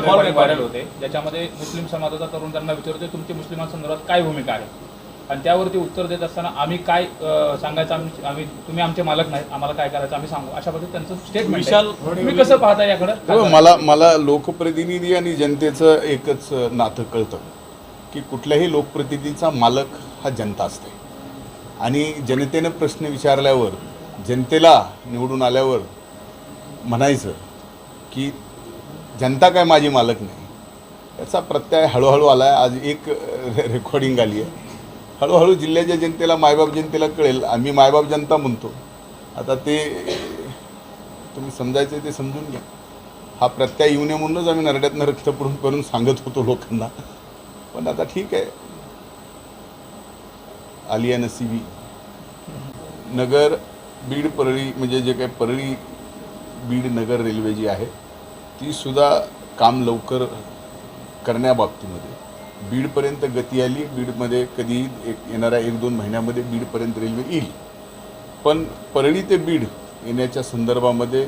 Recording viral होते. ज्याच्यामध्ये मुस्लिम समाजाचा तरुण त्यांना विचारते तुमची मुस्लिमांसंदर्भात काय भूमिका आहे? आणि त्यावरती उत्तर देत असताना आम्ही काय सांगायचं आम्ही आम्ही तुम्ही आमचे मालक नाहीत आम्हाला काय करायचं आम्ही सांगू. अशा पद्धतीने त्यांचं स्टेटमेंट विशाल तुम्ही कसं पाहता याकडे? हो, मला मला लोकप्रतिनिधी आणि जनतेचं एकच नातं कळतं की कुठल्याही लोकप्रतिनिधीचा मालक हा जनता असते. आणि जनतेनं प्रश्न विचारल्यावर जनतेला निवडून आल्यावर म्हणायचं की जनता काय माझी मालक नाही. याचा प्रत्यय हळूहळू आला आहे आज एक रेकॉर्डिंग आली आहे हळूहळू जिल्ह्याच्या जनतेला मायबाप जनतेला कळेल. आम्ही मायबाप जनता म्हणतो. आता ते तुम्ही समजायचं ते समजून घ्या. हा प्रत्यय येऊ नये म्हणूनच आम्ही नरड्यातनं रक्त पडून करून सांगत होतो लोकांना. पण आता ठीक आहे. आलिया नसीबी. नगर बीड परळी म्हणजे जे काही परळी बीड नगर रेल्वे जी आहे तीसुद्धा काम लवकर करण्याबाबतीमध्ये. बीडपर्यंत गती आली बीडमध्ये कधी एक येणाऱ्या एक दोन महिन्यामध्ये बीडपर्यंत रेल्वे येईल. पण परळी ते बीड येण्याच्या संदर्भामध्ये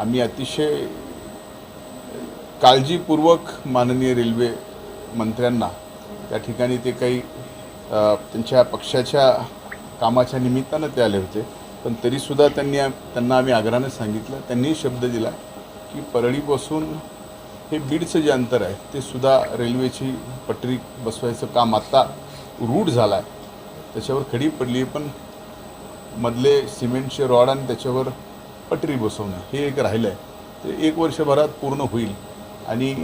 आम्ही अतिशय काळजीपूर्वक माननीय रेल्वे मंत्र्यांना त्या ठिकाणी ते काही त्यांच्या पक्षाच्या कामाच्या निमित्तानं ते आले होते. पण तरीसुद्धा त्यांनी त्यांना आम्ही आग्रहानं सांगितलं त्यांनीही शब्द दिला. की परळीपासून हे बीडचं जे अंतर आहे ते सुद्धा रेल्वेची पटरी बसवायचं काम आत्ता रूढ झालं आहे त्याच्यावर खडी पडली आहे पण मधले सिमेंटचे रॉड आणि त्याच्यावर पटरी बसवणं हे एक राहिलं आहे ते एक वर्षभरात पूर्ण होईल. आणि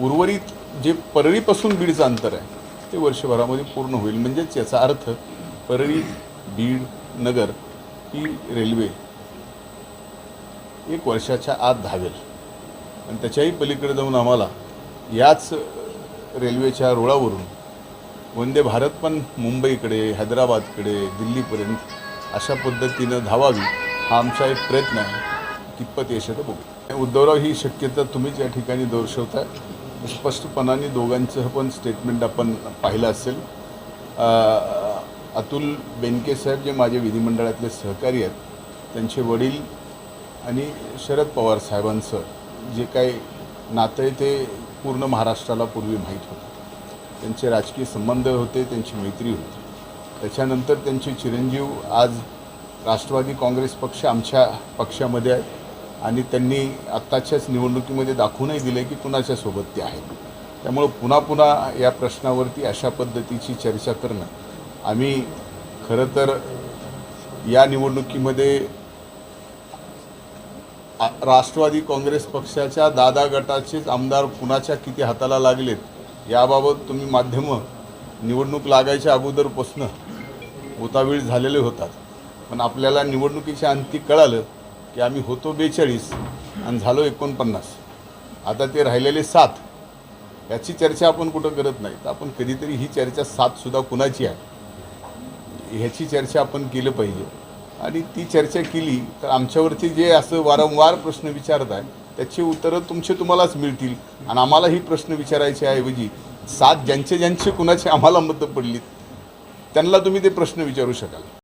उर्वरित जे परळीपासून बीडचं अंतर आहे ते वर्षभरामध्ये पूर्ण होईल. म्हणजेच याचा अर्थ परळी बीड नगर ही रेल्वे एक वर्षाच्या आत धावेल. आणि त्याच्याही पलीकडे जाऊन आम्हाला याच रेल्वेच्या रुळावरून वंदे भारत पण मुंबईकडे हैदराबादकडे दिल्लीपर्यंत अशा पद्धतीनं धावावी हा आमचा एक प्रयत्न आहे. कितपत यश येतं बघू. उद्धवराव ही शक्यता तुम्हीच या ठिकाणी दर्शवताय. स्पष्टपणाने दोघांचं पण स्टेटमेंट आपण पाहिलं असेल. अतुल बेनके साहेब जे माझे विधिमंडळातले सहकारी आहेत त्यांचे वडील आणि शरद पवार साहेबांचं जे काही नातं आहे ते पूर्ण महाराष्ट्राला पूर्वी माहीत होतं. त्यांचे राजकीय संबंध होते त्यांची मैत्री होती. त्याच्यानंतर त्यांचे चिरंजीव आज राष्ट्रवादी काँग्रेस पक्ष आमच्या पक्षामध्ये आहेत आणि त्यांनी आत्ताच्याच निवडणुकीमध्ये दाखवूनही दिलं की कुणाच्या सोबत ते आहेत. त्यामुळं पुन्हा पुन्हा या प्रश्नावरती अशा पद्धतीची चर्चा करणं. आम्ही खरं तर या निवडणुकीमध्ये राष्ट्रवादी काँग्रेस पक्षाच्या दादा गटाचेच आमदार कुणाच्या किती हाताला लागलेत याबाबत तुम्ही माध्यमं निवडणूक लागायच्या अगोदरपासून उतावीळ झालेले होतात. पण आपल्याला निवडणुकीच्या अंती कळालं की आम्ही होतो बेचाळीस आणि झालो एकोणपन्नास. आता ते राहिलेले सात याची चर्चा आपण कुठं करत नाही तर आपण कधीतरी ही चर्चा सातसुद्धा कुणाची आहे ह्याची चर्चा आपण केलं पाहिजे. आणि ती चर्चा केली तर आमच्यावरती जे असं वारंवार प्रश्न विचारत आहे त्याची उत्तरं तुमचे तुम्हालाच मिळतील. आणि आम्हाला ही प्रश्न विचारायचे ऐवजी सात ज्यांचे ज्यांचे कुणाचे आम्हाला मतं पडलीत त्यांना तुम्ही ते प्रश्न विचारू शकाल.